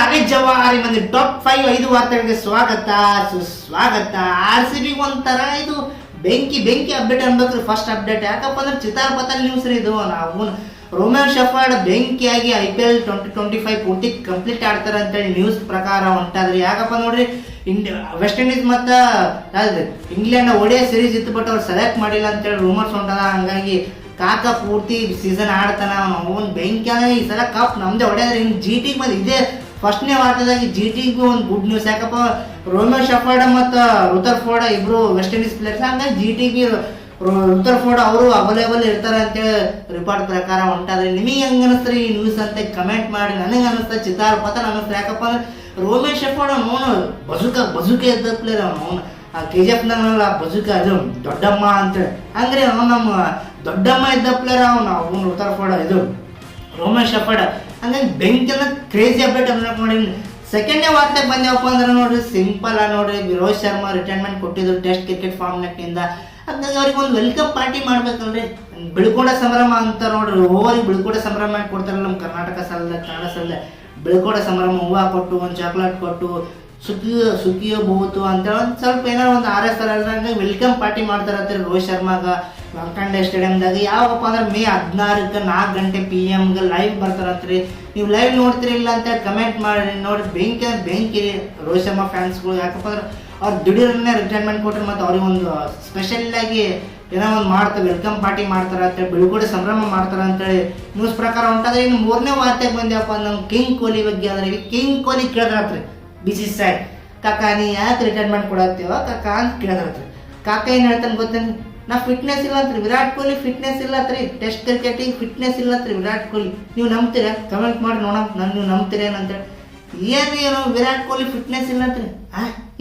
ಅರೆ ಜವಾರಿ ಮಂದಿ ಟಾಪ್ ಫೈವ್ ಐದು ವಾರ್ತೆಗಳಿಗೆ ಸ್ವಾಗತ, ಸುಸ್ವಾಗತ. ಆರ್ ಸಿ ಬಿ ಒಂಥರ ಇದು ಬೆಂಕಿ ಬೆಂಕಿ ಅಪ್ಡೇಟ್ ಅನ್ಬೇಕ್ರಿ ಫಸ್ಟ್ ಅಪ್ಡೇಟ್ ಯಾಕಪ್ಪ ಅಂದ್ರೆ ಚಿತಾರ್ ಪತಲ್ ನ್ಯೂಸ್ ರೀ ಇದು. ನಾವು Roman Shepherd ಬೆಂಕಿಯಾಗಿ I P L twenty twenty five ಪೂರ್ತಿ ಕಂಪ್ಲೀಟ್ ಆಡ್ತಾರೆ ಅಂತೇಳಿ ನ್ಯೂಸ್ ಪ್ರಕಾರ ಹೊಂಟಾದ್ರಿ ಯಾಕಪ್ಪ ನೋಡ್ರಿ ಇಂಡಿಯಾ ವೆಸ್ಟ್ ಇಂಡೀಸ್ ಮತ್ತು ಇಂಗ್ಲೆಂಡ್ ಒಡೆಯ ಸೀರೀಸ್ ಇತ್ತು ಬಟ್ ಅವ್ರು ಸೆಲೆಕ್ಟ್ ಮಾಡಿಲ್ಲ ಅಂತೇಳಿ ರೂಮರ್ಸ್ ಹೊಂಟದ ಹಂಗಾಗಿ ಕಾಕ ಪೂರ್ತಿ ಸೀಸನ್ ಆಡ್ತಾನ. ಅವನು ಬೆಂಕಿ ಅಂದ್ರೆ ಈ ಸಲ ಕಪ್ ನಮ್ದೇ ಹೊಡೆದ್ರೆ ಇನ್ನು ಜಿ ಟಿ ಬಂದು ಇದೇ ಫಸ್ಟ್ನೇ ವಾರದಲ್ಲಿ ಜಿ ಟಿಗೂ ಒಂದು ಗುಡ್ ನ್ಯೂಸ್ ಯಾಕಪ್ಪ ರೋಮನ್ ಶಫರ್ಡ್ ಮತ್ತು ರುತರ್ ಫೋರ್ಡ್ ಇಬ್ರು ವೆಸ್ಟ್ ಇಂಡೀಸ್ ಪ್ಲೇಯರ್ಸ್ ಹಂಗಾಗಿ ಜಿ ಟಿಗೆ ರುತರ್ ಫೋರ್ಡ್ ಅವರು ಅವೈಲೇಬಲ್ ಇರ್ತಾರೆ ಅಂತೇಳಿ ರಿಪೋರ್ಟ್ ಪ್ರಕಾರ ಉಂಟಾದ್ರೆ ನಿಮಗೆ ಹೆಂಗೆ ಅನಿಸ್ತಾರೆ ಈ ನ್ಯೂಸ್ ಅಂತ ಕಮೆಂಟ್ ಮಾಡಿ. ನನಗೆ ಅನಿಸ್ತಾ, ಚಿತ್ತಾರ ಪತನ ನನಗೆ ಯಾಕಪ್ಪ ಅಂದ್ರೆ ರೋಮನ್ ಶಫರ್ಡ್ ಅವನು ಬಜುಕ ಬಜುಕ ಇದ್ದ ಪ್ಲೇಯರ್ ಅವನು. ಆ ಕೆ ಜಿ ಆ ಬಜುಕ ಅದು ದೊಡ್ಡಮ್ಮ ಅಂತೇಳಿ ಹಂಗ್ರಿ, ಅವನು ನಮ್ಮ ದೊಡ್ಡಮ್ಮ ಇದ್ದ ಪ್ಲೇಯರ್ ಅವನು ಅವನು ರುತರ್ ಫೋರ್ಡ್ ಇದು. ರೋಮನ್ ಶಫರ್ಡ್ ಹಂಗಾಗಿ ಬೆಂಕಿನ ಕ್ರೇಜಿ ಅಪ್ಡೇಟ್ ಅಪ್ಡೇಟ್ ಮಾಡಿಲ್ಲ ಸೆಕೆಂಡೇ ವಾರ್ತೆ ಬಂದೇವಪ್ಪ ಅಂದ್ರೆ ನೋಡ್ರಿ ಸಿಂಪಲ್ ಆ ನೋಡ್ರಿ ರೋಹಿತ್ ಶರ್ಮಾ ರಿಟೈರ್ಮೆಂಟ್ ಕೊಟ್ಟಿದ್ರು ಟೆಸ್ಟ್ ಕ್ರಿಕೆಟ್ ಫಾರ್ಮ್ನೆಟ್ನಿಂದ ಹಂಗಾಗಿ ಅವ್ರಿಗೆ ಒಂದು ವೆಲ್ಕಮ್ ಪಾರ್ಟಿ ಮಾಡ್ಬೇಕಂದ್ರೆ ಬಿಳ್ಕೋಡ ಸಂಭ್ರಮ ಅಂತ ನೋಡ್ರಿ ಓವರಿಗೆ ಬಿಳ್ಕೋಡ ಸಂಭ್ರಮ ಕೊಡ್ತಾರಲ್ಲ ನಮ್ಮ ಕರ್ನಾಟಕ ಸಾಲದ, ಕನ್ನಡ ಸಾಲದ. ಬಿಳ್ಕೋಡ ಸಂಭ್ರಮ, ಹೂವು ಕೊಟ್ಟು, ಒಂದು ಚಾಕ್ಲೇಟ್ ಕೊಟ್ಟು ಸುಖಿ ಸುಖಿಯೋ ಬಹುತು ಅಂತ ಒಂದು ಸ್ವಲ್ಪ ಏನಾರ ಒಂದು ಆರ್ ಎಸ್ ಹಂಗಾಗಿ ವೆಲ್ಕಮ್ ಪಾರ್ಟಿ ಮಾಡ್ತಾರಂತೆ ರೋಹಿತ್ ಶರ್ಮಾಗ. ವಾಂಖಂಡೆ ಸ್ಟೇಡಿಯಂದಾಗ. ಯಾವಪ್ಪ ಅಂದ್ರೆ ಮೇ ಹದಿನಾರಕ್ಕೆ ನಾಲ್ಕು ಗಂಟೆ ಪಿ ಎಮ್ಗೆ ಲೈವ್ ಬರ್ತಾರಂತ್ರಿ. ನೀವು ಲೈವ್ ನೋಡ್ತೀರಿ ಇಲ್ಲ ಅಂತ ಕಮೆಂಟ್ ಮಾಡಿ, ನೋಡಿ ಬೆಂಕಿ ಅಂದ್ರೆ ಬೆಂಕಿ ರೋಹಿತ್ ಶರ್ಮಾ ಫ್ಯಾನ್ಸ್ಗಳು ಯಾಕಪ್ಪ ಅಂದ್ರೆ ಅವ್ರು ದುಡಿಯೋರನ್ನೇ ರಿಟೈರ್ಮೆಂಟ್ ಕೊಟ್ಟರೆ ಮತ್ತು ಅವ್ರಿಗೊಂದು ಸ್ಪೆಷಲ್ ಆಗಿ ಏನೋ ಒಂದು ಮಾಡ್ತಾರೆ ವೆಲ್ಕಮ್ ಪಾರ್ಟಿ ಮಾಡ್ತಾರೆ ಅಂತೇಳಿ ಬೀಳ್ಕೊಡೆ ಸಂಭ್ರಮ ಮಾಡ್ತಾರೆ ಅಂತೇಳಿ ನ್ಯೂಸ್ ಪ್ರಕಾರ ಹೊಂಟಾದ್ರೆ ಇನ್ನು ಮೂರನೇ ವಾರ್ತೆಗೆ ಬಂದ್ಯಪ್ಪ ನಮ್ಮ ಕಿಂಗ್ ಕೊಹ್ಲಿ ಬಗ್ಗೆ ಅಂದ್ರೆ ಕಿಂಗ್ ಕೊಹ್ಲಿ ಕೇಳಿದ್ರಾತ್ರಿ. ಬಿ ಸಿ ಸೈಡ್ ಕಾಕ, ನೀ ಯಾಕೆ ರಿಟೈರ್ಮೆಂಟ್ ಕೊಡತ್ತೀವ ಕಾಕ ಅಂತ ಕೇಳಿದ್ರಾತ್ರಿ. ಕಾಕ ಏನು ಹೇಳ್ತಾನೆ ಗೊತ್ತೇನು? ನಾ ಫಿಟ್ನೆಸ್ ಇಲ್ಲ ಅಂತ್ರಿ, ವಿರಾಟ್ ಕೊಹ್ಲಿ ಫಿಟ್ನೆಸ್ ಇಲ್ಲ ರೀ ಟೆಸ್ಟ್ ಕ್ರಿಕೆಟಿಗೆ ಫಿಟ್ನೆಸ್ ಇಲ್ಲ ರೀ ವಿರಾಟ್ ಕೊಹ್ಲಿ. ನೀವು ನಂಬ್ತೀರಾ? ಕಮೆಂಟ್ ಮಾಡಿ ನೋಡೋಣ. ನಾನು ನೀವು ನಂಬ್ತೀರೇನಂತೇಳಿ ಏನು ಏನು ವಿರಾಟ್ ಕೊಹ್ಲಿ ಫಿಟ್ನೆಸ್ ಇಲ್ಲ ಅಂತ್ರಿ?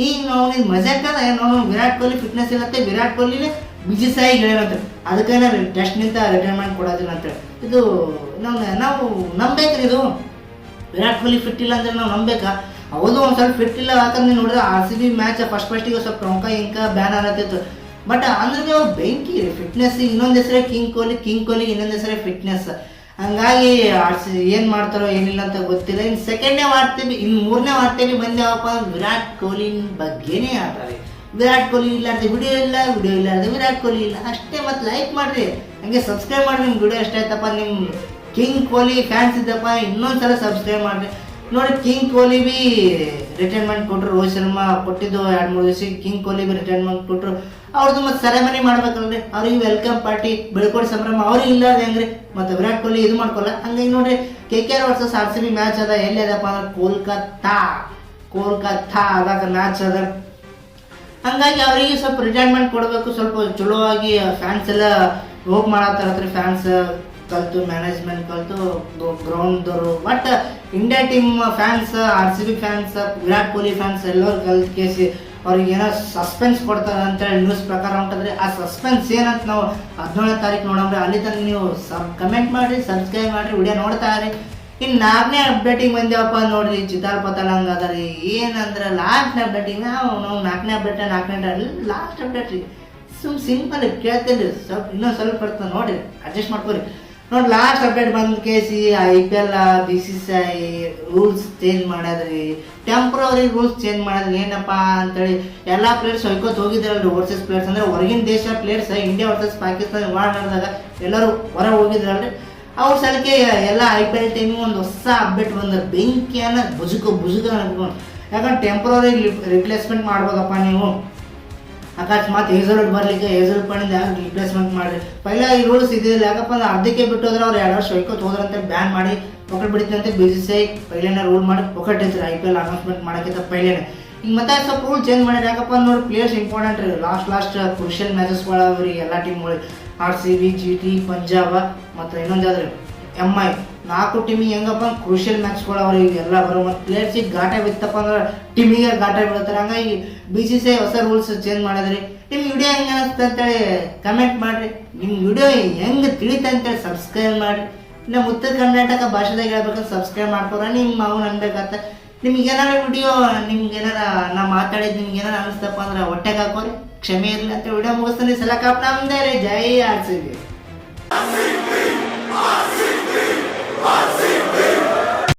ಈಗ ನಾವು ನಿನ್ ಮಜಾಕದ ಏನು ವಿರಾಟ್ ಕೊಹ್ಲಿ ಫಿಟ್ನೆಸ್ ಇಲ್ಲತ್ತೆ ವಿರಾಟ್ ಕೊಹ್ಲಿನೇ ಬಿಜಿ ಸಾಯಿ ಹೇಳ್ಯಾರಂತ ಅದಕ್ಕೆ ನಾವು ಟೆಸ್ಟ್ ನಿಂತ ರಿಟೈರ್ಮೆಂಟ್ ಕೊಡೋದಿಲ್ಲ ಅಂತೇಳಿ ಇದು ನಾವು ನಾವು ನಂಬೇಕ್ರಿ ಇದು. ವಿರಾಟ್ ಕೊಹ್ಲಿ ಫಿಟ್ ಇಲ್ಲ ಅಂದ್ರೆ ನಾವು ನಂಬೇಕಾ ಹೌದು, ಒಂದು ಸ್ವಲ್ಪ ಫಿಟ್ ಇಲ್ಲ ಯಾಕಂದ್ರೆ ನೋಡಿದ್ರೆ R C B match first ಫಸ್ಟಿಗೆ ಸ್ವಲ್ಪ ಪ್ರಮುಖ ಇಂಕ ಬ್ಯಾನ್ ಆಗತ್ತಿತ್ತು ಬಟ್ ಅಂದ್ರೆ ಬೆಂಕಿ ಬೆಂಕಿ ಫಿಟ್ನೆಸ್ ಇನ್ನೊಂದು ಹೆಸರೇ ಕಿಂಗ್ ಕೊಹ್ಲಿ ಕಿಂಗ್ ಕೊಹ್ಲಿ ಇನ್ನೊಂದು ಹೆಸರೇ ಫಿಟ್ನೆಸ್ ಹಂಗಾಗಿ ಏನು ಮಾಡ್ತಾರೋ ಏನಿಲ್ಲ ಅಂತ ಗೊತ್ತಿಲ್ಲ. ಇನ್ನು ಸೆಕೆಂಡ್ನೇ ವಾರ್ತೆ ಇನ್ನು ಮೂರನೇ ವಾರ್ತೆಲಿ ಬಂದ್ಯಾವಪ್ಪ ವಿರಾಟ್ ಕೊಹ್ಲಿ ಬಗ್ಗೆನೇ ಆಡ್ತಾರೆ ವಿರಾಟ್ ಕೊಹ್ಲಿ ಇಲ್ಲಾರ್ದೆ ವಿಡಿಯೋ ಇಲ್ಲ ವಿಡಿಯೋ ಇಲ್ಲಾರ್ದೆ ವಿರಾಟ್ ಕೊಹ್ಲಿ ಇಲ್ಲ. ಅಷ್ಟೇ ಮತ್ತೆ ಲೈಕ್ ಮಾಡ್ರಿ. ಹಂಗೆ ಸಬ್ಸ್ಕ್ರೈಬ್ ಮಾಡಿ ನಿಮ್ಮ ವಿಡಿಯೋ ಅಷ್ಟೇ ಆಯ್ತಪ್ಪ. ನಿಮ್ಮ ಕಿಂಗ್ ಕೊಹ್ಲಿ ಫ್ಯಾನ್ಸ್ ಇದ್ದಪ್ಪ, ಇನ್ನೊಂದ್ಸಲ ಸಬ್ಸ್ಕ್ರೈಬ್ ಮಾಡ್ರಿ. ನೋಡಿ ಕಿಂಗ್ ಕೊಹ್ಲಿ ಬಿ ರಿಟೈರ್ಮೆಂಟ್ ಕೊಟ್ಟರು ರೋಹಿತ್ ಶರ್ಮಾ ಕೊಟ್ಟಿದ್ದು ಎರಡು ಮೂರು ದಿವಸ, ಕಿಂಗ್ ಕೊಹ್ಲಿ ರಿಟೈರ್ಮೆಂಟ್ ಕೊಟ್ಟರು ಅವ್ರದ್ದು ಮತ್ತೆ ಸೆರೆಮನಿ ಮಾಡ್ಬೇಕಂದ್ರೆ ಅವ್ರಿಗೆ ವೆಲ್ಕಮ್ ಪಾರ್ಟಿ ಬೆಳ್ಕೊಡಿ ಸಂಭ್ರಮ ಅವ್ರಿಗೆ ಇಲ್ಲದೆ ಹೆಂಗ್ರಿ? ಮತ್ತೆ ವಿರಾಟ್ ಕೊಹ್ಲಿ ಇದು ಮಾಡ್ಕೊಲ್ಲ. ಹಂಗಾಗಿ ನೋಡ್ರಿ K K R versus R C match ಅದ, ಎಲ್ಲಿ ಅದಪ್ಪ ಅಂದ್ರೆ ಕೋಲ್ಕತ್ತಾ. ಕೋಲ್ಕತ್ತಾ ಅದಾಗ ಮ್ಯಾಚ್ ಅದ. ಹಂಗಾಗಿ ಅವರಿಗೆ ಸ್ವಲ್ಪ ರಿಟೈರ್ಮೆಂಟ್ ಕೊಡಬೇಕು, ಸ್ವಲ್ಪ ಚಲೋ ಆಗಿ ಫ್ಯಾನ್ಸ್ ಎಲ್ಲ ಹೋಗ್ ಮಾಡತ್ತಾರ ಫ್ಯಾನ್ಸ್ ಕಲ್ತು ಮ್ಯಾನೇಜ್ಮೆಂಟ್ ಕಲ್ತು ಗ್ರೌಂಡ್ದವರು but India team fans R C B fans Virat Kohli fans ಎಲ್ಲರೂ ಕಲ್ತು ಕೇಸಿ ಅವ್ರಿಗೆ ಏನೋ ಸಸ್ಪೆನ್ಸ್ ಕೊಡ್ತಾರೆ ಅಂತೇಳಿ ನ್ಯೂಸ್ ಪ್ರಕಾರ ಹೊಂಟದ್ರಿ ಆ ಸಸ್ಪೆನ್ಸ್ ಏನಂತ ನಾವು ಹದಿನೇಳನೇ ತಾರೀಕು ನೋಡೋಣ ಅಲ್ಲಿ ತನಕ ನೀವು ಸಬ್ ಕಮೆಂಟ್ ಮಾಡಿರಿ ಸಬ್ಸ್ಕ್ರೈಬ್ ಮಾಡಿರಿ ವಿಡಿಯೋ ನೋಡ್ತಾ ಇರಿ. ಇನ್ನು ನಾಲ್ಕನೇ ಅಪ್ಡೇಟಿಂಗ್ ಬಂದೇವಪ್ಪ ನೋಡ್ರಿ, ಚಿತ್ತಾರ್ ಪತಾಲ್ ಹಂಗ ಅದ ರೀ. ಏನಂದ್ರೆ ಲಾಸ್ಟ್ನೇ ಅಪ್ಡೇಟಿಂಗ್ ನಾವು ನಾವು ನಾಲ್ಕನೇ ಅಪ್ಡೇಟ್ ನಾಲ್ಕನೇ ಲಾಸ್ಟ್ ಅಪ್ಡೇಟ್ ರೀ. ಸುಮ್ ಸಿಂಪಲ್ ಕೇಳ್ತೇನೆ ರೀ ಸ್ವಲ್ಪ ಇನ್ನೊಂದು ಸ್ವಲ್ಪ ಬರ್ತದೆ ನೋಡಿರಿ ಅಡ್ಜಸ್ಟ್ ಮಾಡ್ಕೊರಿ. ನೋಡಿ ಲಾಸ್ಟ್ ಅಪ್ಡೇಟ್ ಬಂದ ಕೇಸಿ I P L B C C I rules change ಮಾಡಿದ್ರಿ. ಟೆಂಪ್ರವರಿ ರೂಲ್ಸ್ ಚೇಂಜ್ ಮಾಡಿದ್ರಿ. ಏನಪ್ಪ ಅಂತೇಳಿ ಎಲ್ಲ ಪ್ಲೇಯರ್ಸ್ ಹೊಯ್ಕೋತ ಹೋಗಿದ್ರಲ್ರಿ. ಓವರ್ಸೀಸ್ ಪ್ಲೇಯರ್ಸ್ ಅಂದ್ರೆ ಹೊರಗಿನ ದೇಶ players India versus Pakistan war ನಡೆದಾಗ ಎಲ್ಲರೂ ಹೊರ ಹೋಗಿದ್ರಲ್ರಿ. ಅವ್ರ ಸಲಕ್ಕೆ ಎಲ್ಲ ಐ ಪಿ ಎಲ್ ಟೀಮಿಗೆ ಒಂದು ಹೊಸ ಅಪ್ಡೇಟ್ ಬಂದ್ರೆ. ಬೆಂಕಿಯನ್ನು ಬುಜುಕು ಬುಜುಕ ಅನ್ಕೊಂಡು. ಯಾಕಂದ್ರೆ ಟೆಂಪ್ರವರಿ ರಿಪ್ಲೇಸ್ಮೆಂಟ್ ಮಾಡ್ಬೋದಪ್ಪ ನೀವು. ಅಕಸ್ಮಾತ್ ಹೇಸಲ್ವುಡ್ ಬರ್ಲಿಕ್ಕೆ ಹೇಸಲ್ವುಡ್ ಪಣಿಂದ ರಿಪ್ಲೇಸ್ಮೆಂಟ್ ಮಾಡಿರಿ. ಪೈಲ ಈ ರೂಲ್ಸ್ ಇದ್ದಿಲ್ಲ ಯಾಕಪ್ಪ ಅಂದ್ರೆ ಅರ್ಧಕ್ಕೆ ಬಿಟ್ಟು ಹೋದ್ರೆ ಅವ್ರು ಎರಡು ವರ್ಷ ಹೋದ್ರಂತೆ ಬ್ಯಾನ್ ಮಾಡಿ ಪೊಕಟ್ ಬಿಡಿತಂತೆ ಬಿ ಸಿ ಐ ಪೈಲೇನೆ ರೂಲ್ ಮಾಡಿ ಪೊಕಟ್ ಐ ಪಿ ಎಲ್ ಅನೌನ್ಸ್ಮೆಂಟ್ ಮಾಡೋಕ್ಕಿಂತ ಪೈಲೇನೆ. ಈಗ ಮತ್ತೆ ಸ್ವಲ್ಪ ರೂಲ್ ಚೇಂಜ್ ಮಾಡ್ಯಾರ ಯಾಕಪ್ಪ ನೋಡಿ ಪ್ಲೇಯರ್ಸ್ ಇಂಪಾರ್ಟೆಂಟ್ ರೀ. ಲಾಸ್ಟ್ ಲಾಸ್ಟ್ ಕ್ರೂಷಿಯಲ್ ಮ್ಯಾಚಸ್ಗಳವ್ರಿ ಎಲ್ಲ ಟೀಮ್ಗಳಿಗೆ R C B G T Punjab ಮತ್ತು ಇನ್ನೊಂದು ಯಾವ್ದು ಎಂ ಐ ನಾಲ್ಕು ಟೀಮಿಗೆ ಹೆಂಗಪ್ಪ ಕ್ರೂಷಿಯಲ್ ಮ್ಯಾಚ್ಗಳು ಈಗ ಎಲ್ಲ ಬರೋ ಮತ್ತು ಪ್ಲೇಯರ್ಸಿಗೆ ಗಾಟ ಬಿತ್ತಪ್ಪ ಅಂದ್ರೆ ಟೀಮಿಗೆ ಗಾಟ ಬೀಳ್ತಾರೆ. ಹಂಗಾಗಿ ಬಿ ಸಿ ಸಿ ಹೊಸ ರೂಲ್ಸ್ ಚೇಂಜ್ ಮಾಡಿದ್ರಿ. ನಿಮ್ಮ ವಿಡಿಯೋ ಹೆಂಗೆ ಅನಿಸ್ತು ಅಂತೇಳಿ ಕಮೆಂಟ್ ಮಾಡಿರಿ. ನಿಮ್ಮ ವಿಡಿಯೋ ಹೆಂಗೆ ತಿಳಿತ ಅಂತೇಳಿ ಸಬ್ಸ್ಕ್ರೈಬ್ ಮಾಡಿರಿ. ನಮ್ಮ ಉತ್ತರ ಕರ್ನಾಟಕ ಭಾಷೆದಾಗ ಹೇಳ್ಬೇಕಂದ್ರೆ ಸಬ್ಸ್ಕ್ರೈಬ್ ಮಾಡ್ಕೊರ. ನಿಮ್ಮ ಮಾವು ಅನ್ಬೇಕಂತ. ನಿಮ್ಗೆ ಏನಾರ ವಿಡಿಯೋ ನಿಮ್ಗೆ ಏನಾರ ನಾ ಮಾತಾಡಿದ್ದು ನಿಮ್ಗೆ ಏನಾರ ಅನಿಸ್ತಪ್ಪ ಅಂದ್ರೆ ಹೊಟ್ಟೆಗೆ ಹಾಕೋರಿ. ಕ್ಷಮೆ ಇರಲಿ ಅಂತ ವಿಡಿಯೋ ಮುಗಿಸ್ತಾನೆ. ಸಲ ಕಾಪ್ ನಮ್ದೇ ರೀ. ಜೈ ಬಿ. Abbas.